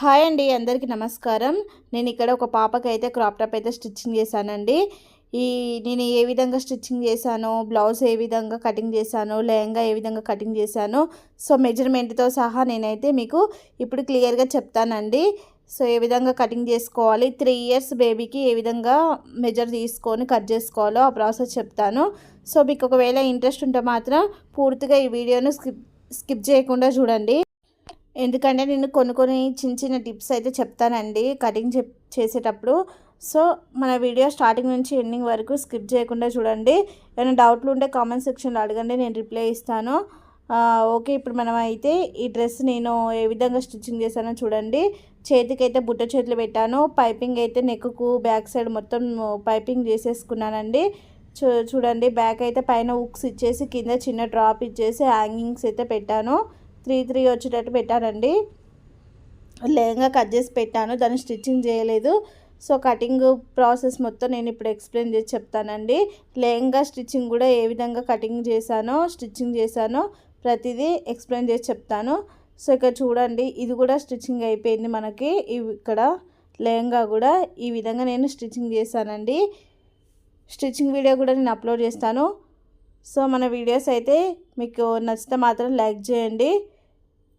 Hi అండి అందరికీ నమస్కారం. నేను ఇక్కడ ఒక పాపకి అయితే క్రాప్ టాప్ అయితే స్టిచ్చింగ్ చేశానండి. ఈ నేను ఏ విధంగా స్టిచ్చింగ్ చేశానో బ్లౌజ్ ఏ విధంగా కటింగ్ చేశాను లెహంగా ఏ విధంగా కటింగ్ చేశానో సో మెజర్మెంట్తో సహా నేనైతే మీకు ఇప్పుడు క్లియర్గా చెప్తానండి. సో ఏ విధంగా కటింగ్ చేసుకోవాలి త్రీ ఇయర్స్ బేబీకి ఏ విధంగా మెజర్ తీసుకొని కట్ చేసుకోవాలో ఆ ప్రాసెస్ చెప్తాను. సో మీకు ఒకవేళ ఇంట్రెస్ట్ ఉంటే మాత్రం పూర్తిగా ఈ వీడియోను స్కిప్ స్కిప్ చేయకుండా చూడండి. ఎందుకంటే నేను కొన్ని కొన్ని చిన్న చిన్న టిప్స్ అయితే చెప్తానండి కటింగ్ చెప్ చేసేటప్పుడు. సో మన వీడియో స్టార్టింగ్ నుంచి ఎండింగ్ వరకు స్కిప్ చేయకుండా చూడండి. ఏమైనా డౌట్లు ఉంటే కామెంట్ సెక్షన్లో అడగండి నేను రిప్లై ఇస్తాను. ఓకే ఇప్పుడు మనం అయితే ఈ డ్రెస్ నేను ఏ విధంగా స్టిచ్చింగ్ చేశానో చూడండి. చేతికి అయితే బుట్ట చేతులు పెట్టాను. పైపింగ్ అయితే నెక్కు బ్యాక్ సైడ్ మొత్తం పైపింగ్ చేసేసుకున్నానండి. చూ చూడండి బ్యాక్ అయితే పైన ఉక్స్ ఇచ్చేసి కింద చిన్న డ్రాప్ ఇచ్చేసి హ్యాంగింగ్స్ అయితే పెట్టాను. త్రీ త్రీ వచ్చేటట్టు పెట్టానండి లెహంగా కట్ చేసి పెట్టాను దాన్ని స్టిచ్చింగ్ చేయలేదు. సో కటింగ్ ప్రాసెస్ మొత్తం నేను ఇప్పుడు ఎక్స్ప్లెయిన్ చేసి చెప్తానండి. లెహంగా స్టిచ్చింగ్ కూడా ఏ విధంగా కటింగ్ చేశానో స్టిచ్చింగ్ చేశానో ప్రతిదీ ఎక్స్ప్లెయిన్ చేసి చెప్తాను. సో ఇక్కడ చూడండి ఇది కూడా స్టిచ్చింగ్ అయిపోయింది మనకి. ఇక్కడ లెహంగా కూడా ఈ విధంగా నేను స్టిచ్చింగ్ చేశానండి. స్టిచ్చింగ్ వీడియో కూడా నేను అప్లోడ్ చేస్తాను. సో మన వీడియోస్ అయితే మీకు నచ్చితే మాత్రం లైక్ చేయండి.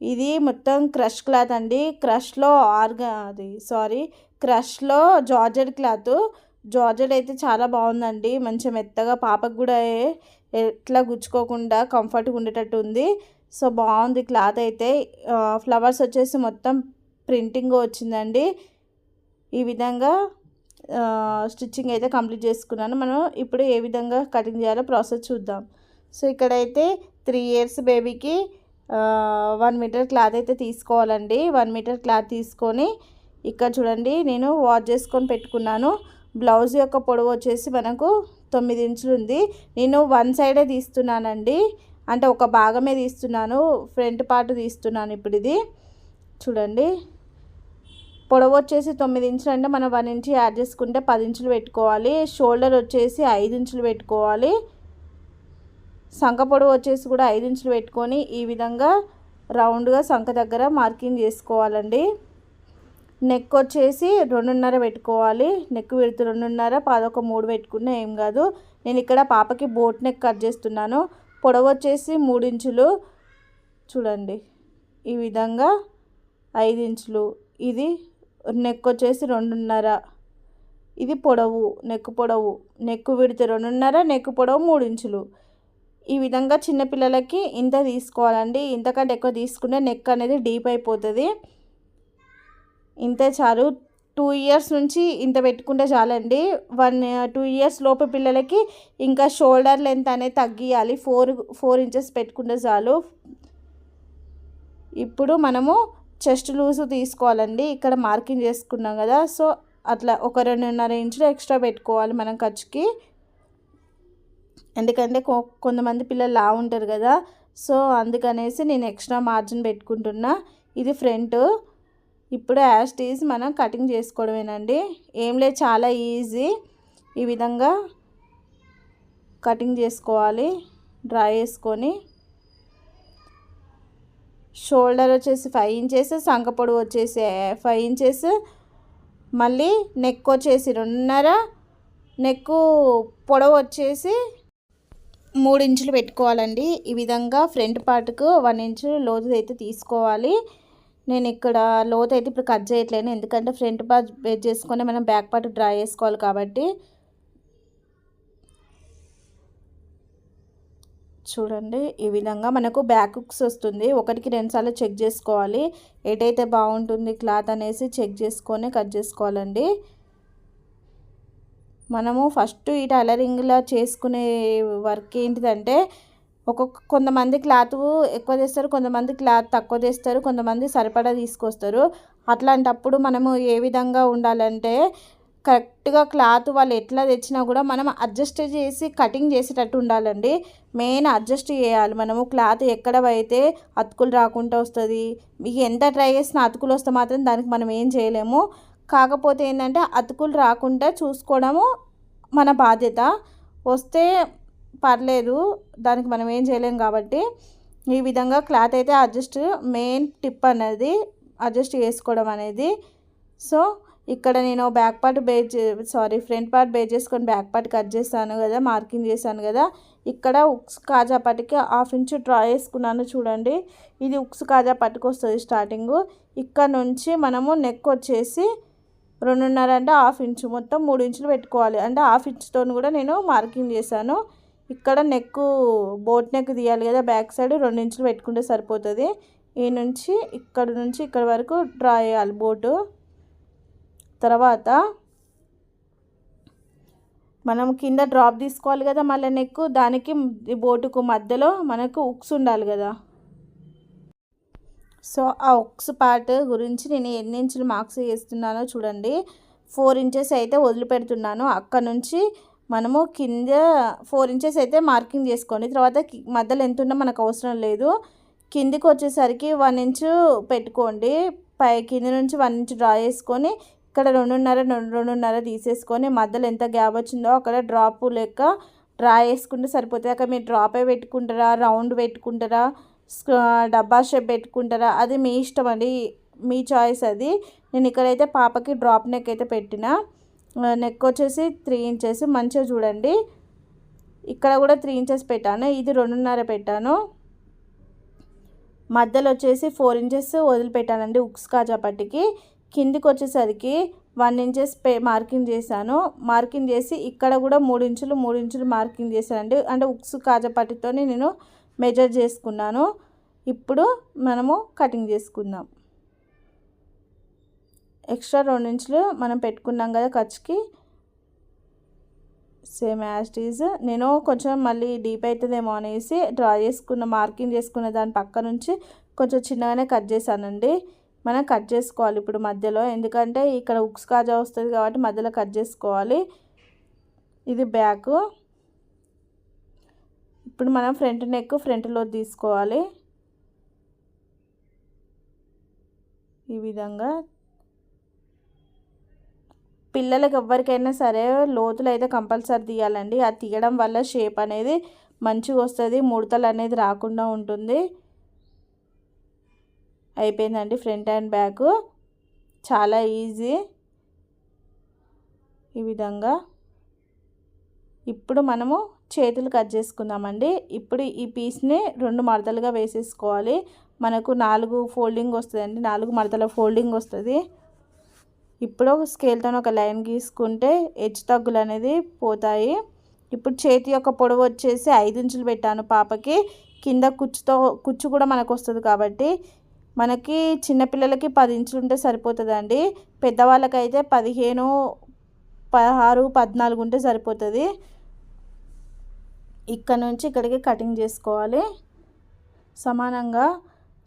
ఇది మొత్తం క్రష్ క్లాత్ అండి. క్రష్లో ఆర్గా అది సారీ క్రష్లో జార్జెడ్ క్లాత్. జార్జెడ్ అయితే చాలా బాగుందండి. మంచి మెత్తగా పాపకు కూడా ఎట్లా గుచ్చుకోకుండా కంఫర్ట్గా ఉండేటట్టు ఉంది. సో బాగుంది క్లాత్ అయితే. ఫ్లవర్స్ వచ్చేసి మొత్తం ప్రింటింగ్ వచ్చిందండి. ఈ విధంగా స్టిచ్చింగ్ అయితే కంప్లీట్ చేసుకున్నాను. మనం ఇప్పుడు ఏ విధంగా కటింగ్ చేయాలో ప్రాసెస్ చూద్దాం. సో ఇక్కడైతే త్రీ ఇయర్స్ బేబీకి వన్ మీటర్ క్లాత్ అయితే తీసుకోవాలండి. వన్ మీటర్ క్లాత్ తీసుకొని ఇక్కడ చూడండి నేను వాష్ చేసుకొని పెట్టుకున్నాను. బ్లౌజ్ యొక్క పొడవు వచ్చేసి మనకు తొమ్మిది ఇంచులు ఉంది. నేను వన్ సైడే తీస్తున్నానండి. అంటే ఒక భాగమే తీస్తున్నాను. ఫ్రంట్ పార్ట్ తీస్తున్నాను ఇప్పుడు ఇది. చూడండి. పొడవు వచ్చేసి తొమ్మిది ఇంచులు అంటే మనం వన్ ఇంచు యాడ్ చేసుకుంటే పది ఇంచులు పెట్టుకోవాలి. షోల్డర్ వచ్చేసి ఐదు ఇంచులు పెట్టుకోవాలి. సంఖ పొడవు వచ్చేసి కూడా ఐదు ఇంచులు పెట్టుకొని ఈ విధంగా రౌండ్గా సంఖ దగ్గర మార్కింగ్ చేసుకోవాలండి. నెక్ వచ్చేసి రెండున్నర పెట్టుకోవాలి. నెక్ విడుతు రెండున్నర పాదొక మూడు పెట్టుకున్నా ఏం కాదు. నేను ఇక్కడ పాపకి బోట్ నెక్ కట్ చేస్తున్నాను. పొడవు వచ్చేసి మూడు ఇంచులు. చూడండి ఈ విధంగా ఐదు ఇంచులు. ఇది నెక్ వచ్చేసి రెండున్నర. ఇది పొడవు నెక్ పొడవు. నెక్ విడితే రెండున్నర నెక్ పొడవు మూడు ఇంచులు. ఈ విధంగా చిన్నపిల్లలకి ఇంత తీసుకోవాలండి. ఇంతకంటే ఎక్కువ తీసుకుంటే నెక్ అనేది డీప్ అయిపోతుంది. ఇంతే చాలు. టూ ఇయర్స్ నుంచి ఇంత పెట్టుకుంటే చాలండి. వన్ టూ ఇయర్స్ లోపు పిల్లలకి ఇంకా షోల్డర్ లెంత్ అనేది తగ్గియాలి. ఫోర్ ఫోర్ ఇంచెస్ పెట్టుకుంటే చాలు. ఇప్పుడు మనము చెస్ట్ లూజ్ తీసుకోవాలండి. ఇక్కడ మార్కింగ్ చేసుకున్నాం కదా. సో అట్లా ఒక రెండున్నర ఇంచులు ఎక్స్ట్రా పెట్టుకోవాలి మనం ఖర్చుకి. ఎందుకంటే కొ- కొంతమంది పిల్లలు లా ఉంటారు కదా. సో అందుకనేసి నేను ఎక్స్ట్రా మార్జిన్ పెట్టుకుంటున్నా. ఇది ఫ్రంట్. ఇప్పుడు యాజ్ మనం కటింగ్ చేసుకోవడమేనండి. ఏం లేదు చాలా ఈజీ. ఈ విధంగా కటింగ్ చేసుకోవాలి. డ్రా చేసుకొని. షోల్డర్ వచ్చేసి ఫైవ్ ఇంచెస్ సంక పొడవు వచ్చేసి ఫైవ్ ఇంచెస్. మళ్ళీ నెక్ వచ్చేసి రెండున్నర. నెక్ పొడవు వచ్చేసి మూడు ఇంచులు పెట్టుకోవాలండి. ఈ విధంగా ఫ్రంట్ పార్ట్కు వన్ ఇంచు లోతు అయితే తీసుకోవాలి. నేను ఇక్కడ లోతు అయితే ఇప్పుడు కట్ చేయట్లేను. ఎందుకంటే ఫ్రంట్ పార్ట్ బేస్ చేసుకొని మనం బ్యాక్ పార్ట్ డ్రా చేసుకోవాలి కాబట్టి. చూడండి ఈ విధంగా మనకు బ్యాక్ హుక్స్ వస్తుంది. ఒకటికి రెండుసార్లు చెక్ చేసుకోవాలి. ఎటైతే బాగుంటుంది క్లాత్ అనేసి చెక్ చేసుకొని కట్ చేసుకోవాలండి. మనము ఫస్ట్ ఈ టైలరింగ్లో చేసుకునే వర్క్ ఏంటిదంటే ఒక్కొక్క కొంతమంది క్లాత్ ఎక్కువ తెస్తారు కొంతమంది క్లాత్ తక్కువ తెస్తారు కొంతమంది సరిపడా తీసుకొస్తారు. అట్లాంటప్పుడు మనము ఏ విధంగా ఉండాలంటే కరెక్ట్గా క్లాత్ వాళ్ళు ఎట్లా తెచ్చినా కూడా మనం అడ్జస్ట్ చేసి కటింగ్ చేసేటట్టు ఉండాలండి. మెయిన్ అడ్జస్ట్ చేయాలి. మనము క్లాత్ ఎక్కడ అయితే అతుకులు రాకుండా వస్తుంది. మీకు ఎంత ట్రై చేసినా అతుకులు వస్తే మాత్రం దానికి మనం ఏం చేయలేము. కాకపోతే ఏంటంటే అతుకులు రాకుండా చూసుకోవడము మన బాధ్యత. వస్తే పర్లేదు దానికి మనం ఏం చేయలేం కాబట్టి ఈ విధంగా క్లాత్ అయితే అడ్జస్ట్ మెయిన్ టిప్ అనేది అడ్జస్ట్ చేసుకోవడం అనేది. సో ఇక్కడ నేను back part bare sorry front part bare చేసుకొని బ్యాక్ పార్ట్ కట్ చేస్తాను కదా మార్కింగ్ చేశాను కదా. ఇక్కడ ఉక్స్ కాజా పట్టుకి హాఫ్ ఇంచ్ డ్రా చేసుకున్నాను చూడండి. ఇది ఉక్స్ కాజా పట్టుకు వస్తుంది స్టార్టింగ్. ఇక్కడ నుంచి మనము నెక్ వచ్చేసి రెండున్నర అంటే హాఫ్ ఇంచు. మొత్తం మూడు ఇంచులు పెట్టుకోవాలి. అంటే హాఫ్ ఇంచుతో కూడా నేను మార్కింగ్ చేశాను. ఇక్కడ నెక్ బోట్ నెక్ తీయాలి కదా బ్యాక్ సైడ్ రెండు ఇంచులు పెట్టుకుంటే సరిపోతుంది. ఈ నుంచి ఇక్కడ నుంచి ఇక్కడ వరకు డ్రా చేయాలి బోటు. తర్వాత మనం కింద డ్రాప్ తీసుకోవాలి కదా మళ్ళీ నెక్ దానికి బోటుకు మధ్యలో మనకు ఉక్స్ ఉండాలి కదా. సో ఆ ఒక్స్ పార్ట్ గురించి నేను ఎన్ని ఇంచులు మార్క్స్ వేస్తున్నానో చూడండి. ఫోర్ ఇంచెస్ అయితే వదిలిపెడుతున్నాను. అక్కడ నుంచి మనము కింద ఫోర్ ఇంచెస్ అయితే మార్కింగ్ చేసుకోండి. తర్వాత మధ్యలో ఎంత ఉన్నా మనకు అవసరం లేదు. కిందికి వచ్చేసరికి వన్ ఇంచు పెట్టుకోండి. పై కింద నుంచి వన్ ఇంచ్ డ్రా చేసుకొని ఇక్కడ రెండున్నర రెండున్నర తీసేసుకొని మధ్యలో ఎంత గ్యాప్ వచ్చిందో అక్కడ డ్రాప్ లెక్క డ్రా చేసుకుంటే సరిపోతుంది. అక్కడ మీరు డ్రాపే పెట్టుకుంటారా రౌండ్ పెట్టుకుంటారా డబ్బా షేప్ పెట్టుకుంటారా? అది మీ ఇష్టం అండి. మీ చాయిస్ అది. నేను ఇక్కడైతే పాపకి డ్రాప్ నెక్ అయితే పెట్టిన. నెక్ వచ్చేసి త్రీ ఇంచెస్. మంచిగా చూడండి. ఇక్కడ కూడా త్రీ ఇంచెస్ పెట్టాను. ఇది రెండున్నర పెట్టాను. మధ్యలో వచ్చేసి ఫోర్ ఇంచెస్ వదిలిపెట్టానండి ఉక్స్ కాజా పట్టికి. కిందికి వచ్చేసరికి వన్ ఇంచెస్ పే మార్కింగ్ చేశాను. మార్కింగ్ చేసి ఇక్కడ కూడా మూడు ఇంచులు మూడు ఇంచులు మార్కింగ్ చేశానండి. అంటే ఉక్స్ కాజాపట్టితో నేను మెజర్ చేసుకున్నాను. ఇప్పుడు మనము కటింగ్ చేసుకుందాం. ఎక్స్ట్రా రెండు ఇంచులు మనం పెట్టుకున్నాం కదా ఖర్చుకి. సేమ్ యాస్టీజ్ నేను కొంచెం మళ్ళీ డీప్ అవుతుందేమో అనేసి డ్రా చేసుకున్న మార్కింగ్ చేసుకున్న దాని పక్క నుంచి కొంచెం చిన్నగానే కట్ చేశానండి. మనం కట్ చేసుకోవాలి ఇప్పుడు మధ్యలో. ఎందుకంటే ఇక్కడ ఉక్స్ కాజా వస్తుంది కాబట్టి మధ్యలో కట్ చేసుకోవాలి. ఇది బ్యాక్ ఇప్పుడు మనం ఫ్రంట్ నెక్ ఫ్రంట్లో తీసుకోవాలి. ఈ విధంగా పిల్లలకు ఎవరికైనా సరే లోతులు అయితే కంపల్సరీ తీయాలండి. అది తీయడం వల్ల షేప్ అనేది మంచిగా వస్తుంది ముడతలు అనేది రాకుండా ఉంటుంది. అయిపోయిందండి ఫ్రంట్ అండ్ బ్యాక్. చాలా ఈజీ. ఈ విధంగా ఇప్పుడు మనము చేతులు కట్ చేసుకుందామండి. ఇప్పుడు ఈ పీస్ని రెండు మడతలుగా వేసేసుకోవాలి. మనకు నాలుగు ఫోల్డింగ్ వస్తుందండి. నాలుగు మడతల ఫోల్డింగ్ వస్తుంది. ఇప్పుడు స్కేల్తో ఒక లైన్ గీసుకుంటే హెచ్చు తగ్గులు అనేది పోతాయి. ఇప్పుడు చేతి యొక్క పొడవు వచ్చేసి ఐదు ఇంచులు పెట్టాను పాపకి. కింద కుచ్చుతో కుచ్చు కూడా మనకు వస్తుంది కాబట్టి మనకి చిన్నపిల్లలకి పది ఇంచులు ఉంటే సరిపోతుందండి. పెద్దవాళ్ళకైతే పదిహేను పదహారు పద్నాలుగు ఉంటే సరిపోతుంది. ఇక్కడ నుంచి ఇక్కడికి కటింగ్ చేసుకోవాలి సమానంగా.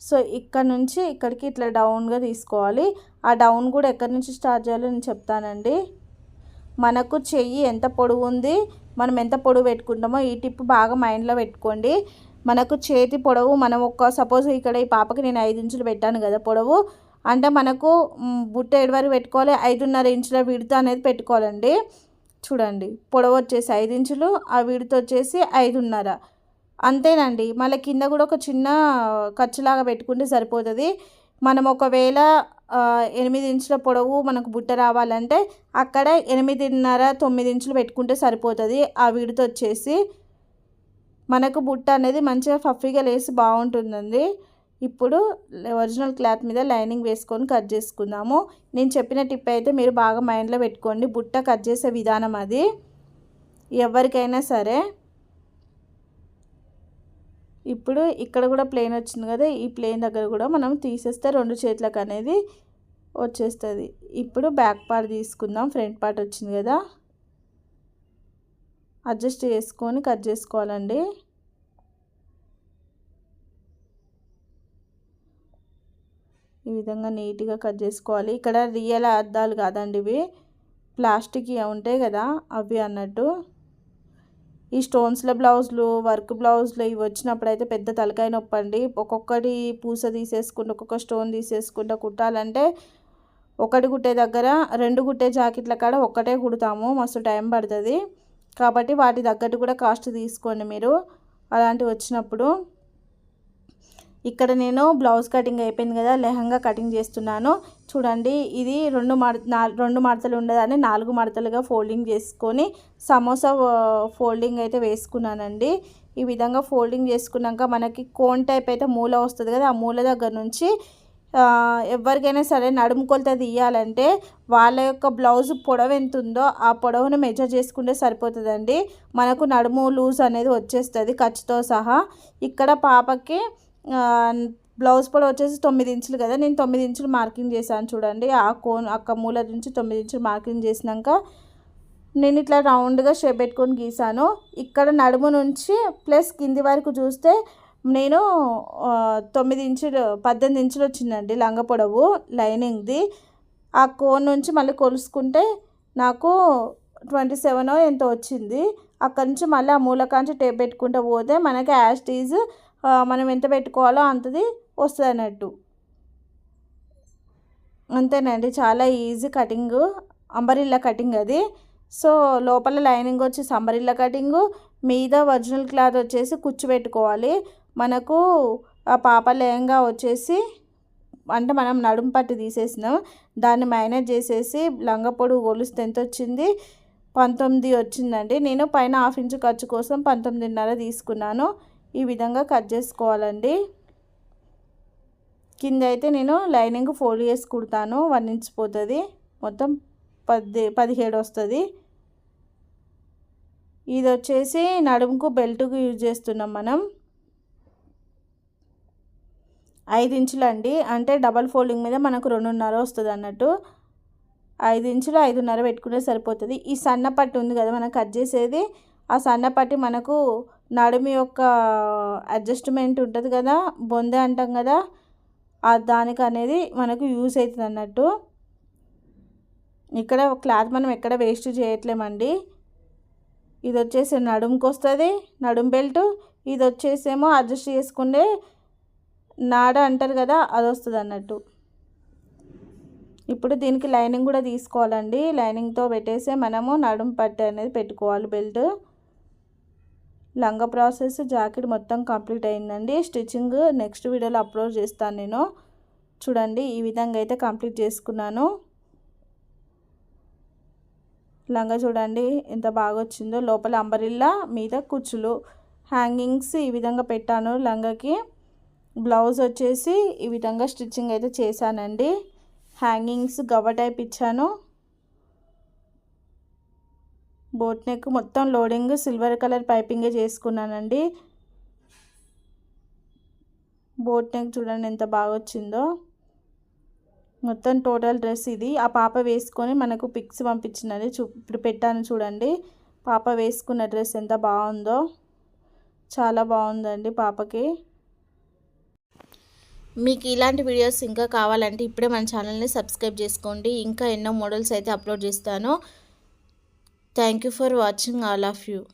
సో ఇక్కడ నుంచి ఇక్కడికి ఇట్లా డౌన్గా తీసుకోవాలి. ఆ డౌన్ కూడా ఎక్కడి నుంచి స్టార్ట్ చేయాలో నేను చెప్తానండి. మనకు చెయ్యి ఎంత పొడవు ఉంది మనం ఎంత పొడవు పెట్టుకుంటామో ఈ టిప్ బాగా మైండ్లో పెట్టుకోండి. మనకు చేతి పొడవు మనం ఒక సపోజ్ ఇక్కడ ఈ పాపకి నేను ఐదు ఇంచులు పెట్టాను కదా పొడవు అంటే మనకు బుట్ట ఏడు వరకు పెట్టుకోవాలి ఐదున్నర ఇంచుల విడత అనేది పెట్టుకోవాలండి. చూడండి పొడవు వచ్చేసి ఐదు ఇంచులు ఆ విడత వచ్చేసి ఐదున్నర. అంతేనండి మళ్ళీ కింద కూడా ఒక చిన్న ఖర్చులాగా పెట్టుకుంటే సరిపోతుంది. మనం ఒకవేళ ఎనిమిది ఇంచుల పొడవు మనకు బుట్ట రావాలంటే అక్కడ ఎనిమిదిన్నర తొమ్మిది ఇంచులు పెట్టుకుంటే సరిపోతుంది ఆ విడత వచ్చేసి మనకు బుట్ట అనేది మంచిగా ఫఫీగా లేసి బాగుంటుందండి. ఇప్పుడు ఒరిజినల్ క్లాత్ మీద లైనింగ్ వేసుకొని కట్ చేసుకుందాము. నేను చెప్పిన టిప్ అయితే మీరు బాగా మైండ్లో పెట్టుకోండి. బుట్ట కట్ చేసే విధానం అది. ఎవరికైనా సరే. ఇప్పుడు ఇక్కడ కూడా ప్లేన్ వచ్చింది కదా ఈ ప్లేన్ దగ్గర కూడా మనం తీసేస్తే రెండు చేతులకు అనేది వచ్చేస్తుంది. ఇప్పుడు బ్యాక్ పార్ట్ తీసుకుందాం. ఫ్రంట్ పార్ట్ వచ్చింది కదా. అడ్జస్ట్ చేసుకొని కట్ చేసుకోవాలండి. ఈ విధంగా నీట్గా కట్ చేసుకోవాలి. ఇక్కడ రియల్ అద్దాలు కాదండి ఇవి. ప్లాస్టిక్ ఉంటాయి కదా అవి అన్నట్టు. ఈ స్టోన్స్ల బ్లౌజులు వర్క్ బ్లౌజులు ఇవి వచ్చినప్పుడు అయితే పెద్ద తలకాయ నొప్పి అండి. ఒక్కొక్కటి పూస తీసేసుకుంటే ఒక్కొక్క స్టోన్ తీసేసుకుంటూ కుట్టాలంటే ఒకటి కుట్టే దగ్గర రెండు కుట్టే జాకెట్ల కాడ ఒక్కటే కుడతాము. మస్తు టైం పడుతుంది. కాబట్టి వాటి తగ్గట్టు కూడా కాస్ట్ తీసుకోండి మీరు. అలాంటివి వచ్చినప్పుడు ఇక్కడ నేను బ్లౌజ్ కటింగ్ అయిపోయింది కదా లెహంగా కటింగ్ చేస్తున్నాను. చూడండి ఇది రెండు మడ రెండు మడతలు ఉండదని నాలుగు మడతలుగా ఫోల్డింగ్ చేసుకొని సమోసా ఫోల్డింగ్ అయితే వేసుకున్నానండి. ఈ విధంగా ఫోల్డింగ్ చేసుకున్నాక మనకి కోన్ టైప్ అయితే మూల వస్తుంది కదా ఆ మూల దగ్గర నుంచి ఎవరికైనా సరే నడుము కొలత తీయాలంటే వాళ్ళ యొక్క బ్లౌజ్ పొడవు ఎంత ఉందో ఆ పొడవును మెజర్ చేసుకుంటే సరిపోతుందండి. మనకు నడుము లూజ్ అనేది వచ్చేస్తుంది ఖర్చుతో సహా. ఇక్కడ పాపకి బ్లౌజ్ పొడవు వచ్చేసి తొమ్మిది ఇంచులు కదా నేను తొమ్మిది ఇంచులు మార్కింగ్ చేశాను చూడండి. ఆ కోన్ అక్క మూల నుంచి తొమ్మిది ఇంచులు మార్కింగ్ చేసినాక నేను ఇట్లా రౌండ్గా షేప్ పెట్టుకొని గీసాను. ఇక్కడ నడుము నుంచి ప్లస్ కింది వరకు చూస్తే నేను తొమ్మిది ఇంచులు పద్దెనిమిది ఇంచులు వచ్చిందండి లంగ పొడవు లైనింగ్ది. ఆ కోన్ నుంచి మళ్ళీ కొలుసుకుంటే నాకు ట్వంటీ సెవెన్ ఎంతో వచ్చింది. అక్కడి నుంచి మళ్ళీ ఆ మూలకాంచి టేప్ పెట్టుకుంటూ పోతే మనకి యాస్టీజ్ మనం ఎంత పెట్టుకోవాలో అంతది వస్తుంది అన్నట్టు అంతేనండి చాలా ఈజీ కటింగ్ అంబరిల్లా కటింగ్ అది. సో లోపల లైనింగ్ వచ్చేసి అంబరిల్లా కటింగ్ మీద ఒరిజినల్ క్లాత్ వచ్చేసి కుచ్చు పెట్టుకోవాలి. మనకు ఆ పాప లెహంగా వచ్చేసి అంటే మనం నడుము పట్టి తీసేసినాం. దాన్ని మైనేజ్ చేసేసి లంగ పొడుగు గొలుస్తే ఎంత వచ్చింది? పంతొమ్మిది వచ్చిందండి. నేను పైన హాఫ్ ఇంచు ఖర్చు కోసం పంతొమ్మిదిన్నర తీసుకున్నాను. ఈ విధంగా కట్ చేసుకోవాలండి. కింద అయితే నేను లైనింగ్ ఫోల్డ్ చేసి కుడతాను. వన్ ఇంచ్ పోతుంది. మొత్తం పది పదిహేడు వస్తుంది. ఇది వచ్చేసి నడుముకు బెల్ట్కు యూజ్ చేస్తున్నాం మనం. ఐదు ఇంచులు అండి. అంటే డబల్ ఫోల్డింగ్ మీద మనకు రెండున్నర వస్తుంది అన్నట్టు. ఐదు ఇంచులు ఐదున్నర పెట్టుకుంటే సరిపోతుంది. ఈ సన్న పట్టి ఉంది కదా మనం కట్ చేసేది. ఆ సన్న పట్టి మనకు నడుము యొక్క అడ్జస్ట్మెంట్ ఉంటుంది కదా బొందె అంటాం కదా ఆ దానికి అనేది మనకు యూస్ అవుతుంది అన్నట్టు. ఇక్కడ క్లాత్ మనం ఎక్కడ వేస్ట్ చేయట్లేమండి. ఇది వచ్చేసి నడుముకి వస్తుంది నడుము బెల్ట్ ఇది వచ్చేసేమో అడ్జస్ట్ చేసుకుంటే నాడ అంటారు కదా అది వస్తుంది అన్నట్టు. ఇప్పుడు దీనికి లైనింగ్ కూడా తీసుకోవాలండి. లైనింగ్తో పెట్టేసి మనము నడుము పట్టు అనేది పెట్టుకోవాలి బెల్ట్ లంగా ప్రాసెస్ జాకెట్ మొత్తం కంప్లీట్ అయిందండి. స్టిచ్చింగ్ నెక్స్ట్ వీడియోలో అప్లోడ్ చేస్తాను నేను. చూడండి ఈ విధంగా అయితే కంప్లీట్ చేసుకున్నాను. లంగా చూడండి ఎంత బాగా వచ్చిందో లోపల అంబరిల్లా మీద కుచ్చులు హ్యాంగింగ్స్ ఈ విధంగా పెట్టాను లంగాకి. బ్లౌజ్ వచ్చేసి ఈ విధంగా స్టిచ్చింగ్ అయితే చేశానండి. హ్యాంగింగ్స్ గవ టైప్ ఇచ్చాను. బోట్ నెక్ మొత్తం లోడింగ్ సిల్వర్ కలర్ పైపింగే చేసుకున్నానండి. బోట్ నెక్ చూడండి ఎంత బాగా వచ్చిందో. మొత్తం టోటల్ డ్రెస్ ఇది. ఆ పాప వేసుకొని మనకు పిక్స్ పంపించినది చూ ఇప్పుడు పెట్టాను చూడండి. పాప వేసుకున్న డ్రెస్ ఎంత బాగుందో. చాలా బాగుందండి పాపకి. మీకు ఇలాంటి వీడియోస్ ఇంకా కావాలంటే ఇప్పుడే మన ఛానల్ని సబ్స్క్రైబ్ చేసుకోండి. ఇంకా ఎన్నో మోడల్స్ అయితే అప్లోడ్ చేస్తాను. Thank you for watching all of you.